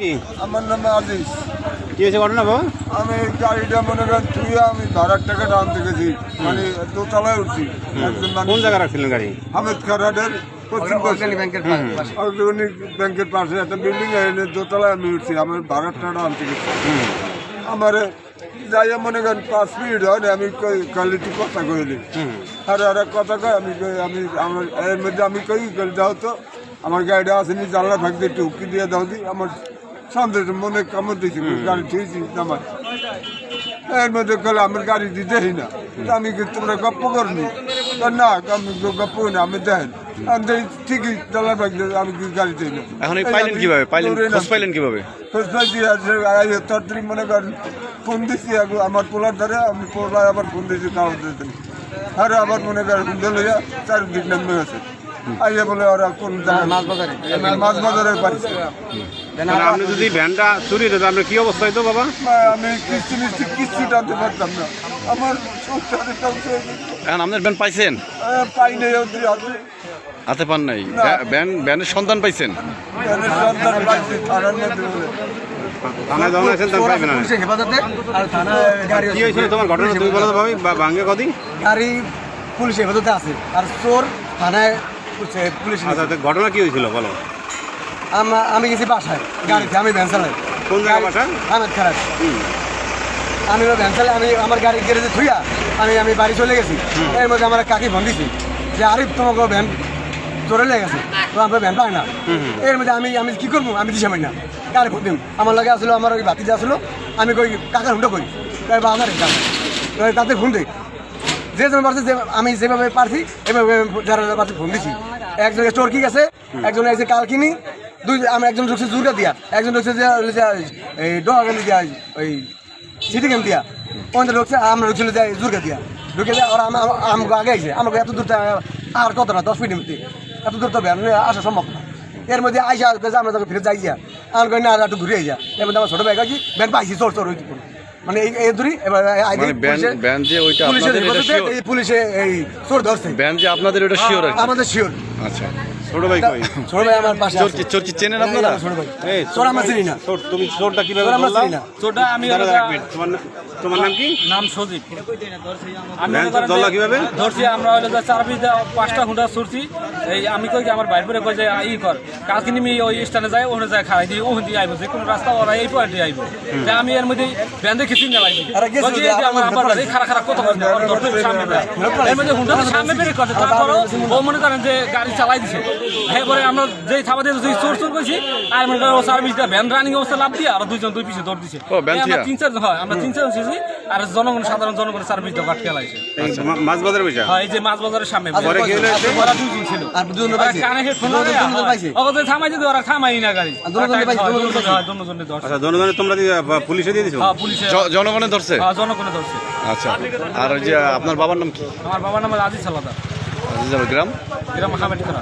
কি? আমার নাম আজিজ। কি হয়েছে ঘটনা বাবা? আমি গাড়িটা মনে করেন তুই আমি ভাড়ার টাকা আনতে গেছি মানে দোতলায় উঠছি। একজন কোন জায়গায় রাখছিলেন গাড়ি? হামেদ খারাডের পশ্চিম পাশে। ব্যাংকের পাশে। একটা বিল্ডিং এনে দোতলায় আমি উঠছি। আমার ভাড়ার টাকা আনতে গেছি আমার যাইয়া মনে করেন পাঁচ মিনিট হয় না, আমি কোয়ালিটি কথা কইলি আর আর কথা কয় আমি কই আমি আমার এর মধ্যে আমি কই দাও তো। আমার গাড়িটা আসেনি জানলা ভাগতে একটু উকি দিয়ে দাও দি। আমার সামনে মনে কামড় দিয়েছি গাড়ি ঠিকই আমার এর মধ্যে কলে আমার গাড়ি দিতেই না। আমি কি তোমরা গপ্প করনি? না আমি গপ্প না আমি দেখেন। আমি দেখি ঠিকই জানলা ভাগতে আমি কি গাড়ি দিই না। এখন এই এই পাইলেন আমি কীভাবে? পাইলেন দৌড়ে খোঁজ নামছি। পাইলেন কীভাবে? খোঁজ পাইছি তাড়াতাড়ি মনে করেন ফোন দিচ্ছি আগে আমার পোলার ধরে আমি পোলার আবার ফোন আর আবার মনে করেন চারিদিক নামে গেছে। আইয়া বলে ওরা কোন মাছ বাজারে। মাছ বাজারে আপনি যদি ভ্যানটা চুরি হতো আপনার কি অবস্থা হতো বাবা? আমি কিস্তি মিস্তি কিস্তি টানতে পারতাম না। আমার সংসারে এখন আপনার ব্যান পাইছেন? পাই নেই হাতে। পান নাই? না। ব্যান- ব্যান সন্ধান পাইছেন? এখানে সন্তান পাইছি থানার মধ্যে থানায় যখন আছেন তখন পাইবেন না? হেফাজতে আর থানায় গাড়ি কি হয়েছিল তোমার ঘটনা? তুমি বলো তো ভাবি ভাঙ্গে কদিন গাড়ি পুলিশের হেফাজতে আছে। আর চোর থানায় পুলিশে- আচ্ছা তো ঘটনা কি হয়েছিল বলো? আমা- আমি গেছি বাসায় গাড়িতে আমি ভ্যান চালাই। কোন জায়গায় বাসা? আহমেদ খারাপ আমি ভ্যান চালাই আমি আমার গাড়ি গ্যারেজে থুইয়া আমি আমি বাড়ি চলে গেছি। এর মধ্যে আমার কাকি ফোন দিছি যে আরিফ তোমাকে ভ্যান চলে লেগে গেছে। তো আমরা ভ্যান পাই না। এর মধ্যে আমি আমি কি করব? আমি দিশামাই না। গাড়ি ফোন দিম। আমার লাগে আসলো আমার ওই ভাতিজা আসলো। আমি কই কাকার হুন্ডা কই? বাজারে কাকা কই তাতে ফোন দিই যে জন পারছে আমি যেভাবে পারছি এভাবে যারা যারা পারছি ফোন দিছি। একজনের চোরকি গেছে একজন এসে কালকিনি দুই আমি একজন ঢুকছে জুরকা দিয়া একজন ঢুকছে যে এই ডোহাগানি দিয়া ওই সিটি গেম দিয়া ওখানে ঢুকছে আমরা ঢুকছিল যে জুরকা দিয়া। ঢুকে যায় ওরা আমা- আমাকে আগে আইছে। আমাকে এত দূর আর কত না দশ মিনিট মধ্যে। এত দূর তো আসা সম্ভব না। এর মধ্যে আইসা আমরা যখন ফিরে যাই যা আমার না আর একটু ঘুরে যা এর মধ্যে আমার ছোট ভাই কাকি ভ্যান পাইছি চোর চোর হয়েছে মানে এই এই দূরই এবার মানে ব্যান যে ওইটা পুলিশের আপনাদের হেফাজতে এই পুলিশে এই চোর ধরছে। ব্যান যে আপনাদের ওটা শিওর আর আমাদের শিওর আচ্ছা। ছোট ভাই কই? ছোট ভাই আমার পাশে চোর কি চোর কি চেনেন আপনারা? ছোট ভাই। এই চোর আমরা চিনি না। চোর তুমি চোরটা কীভাবে চোর আমরা বললাম চিনি না। চোরটা আমি দাঁড়া, হলো দাঁড়া, যা- এক মিনিট। তোমার তোমার নাম কি? নাম সজীব। আমি ভ্যান চোর করেন ধরলা কীভাবে? ধরছি আমরা হলো চার পাঁচটা হুন্ডা ছুটছি এই আমি কই যে আমার বাইর পরে কই যে ই কর। কালকে নিমি ওই স্থানে যাই ওখানে যাই খাই দিই ওখানে দিয়ে আইবো। যে কোনো রাস্তা ওরা এই পয়েন্টে আইবো। যে আমি এর মধ্যে ব্যান দেখে চিন্তা লাগবে আরে গেছিল বলছি যে এই যে আমার আমার এই খারাপ খারাপ কত করে ওর ধরতে সামনে এর মধ্যে হুন্ডা সামনে বেরিয়ে করছে তারপরও ও মনে করেন যে গাড়ি চালাই দিছে। এরপরে আমরা যেই থাবা দিয়ে যেই চোর চোর করছি আর মনে করেন ও সার্ভিস দিয়ে ভ্যান রানিং অবস্থা লাভ দিয়ে আর দুইজন দুই পিছে দৌড় দিছে। ও, ভ্যান আমরা তিন চার হয় আমরা তিন চার আর জনগণ সাধারণ জনগণের সার্ভিস দেওয়া আটকে এই মা- মাছ বাজারে বসে হ্যাঁ এই যে মাছ বাজারের সামনে পরে কি হলো? ওরা দুজন ছিল। আর দুজন পাইছে। কানে হেডফোন দুজন- দুজন পাইছে। হ্যাঁ। থামাই দিতে ওরা থামাই না গাড়ি। দুজনে পাইছে, দুজনে দুজনে- পাইছে। হয়, ধরছে। আচ্ছা জনগণের তোমরা পুলিশে দিয়ে দিছো? হ্যাঁ পুলিশে জনগণে ধরছে? হ্যাঁ জনগণে ধরছে। আচ্ছা আর ওই যে আপনার বাবার নাম কি? আমার বাবার নাম আজিজ সালাদা আজিজাবাদ গ্রাম? গ্রাম হামেটি করা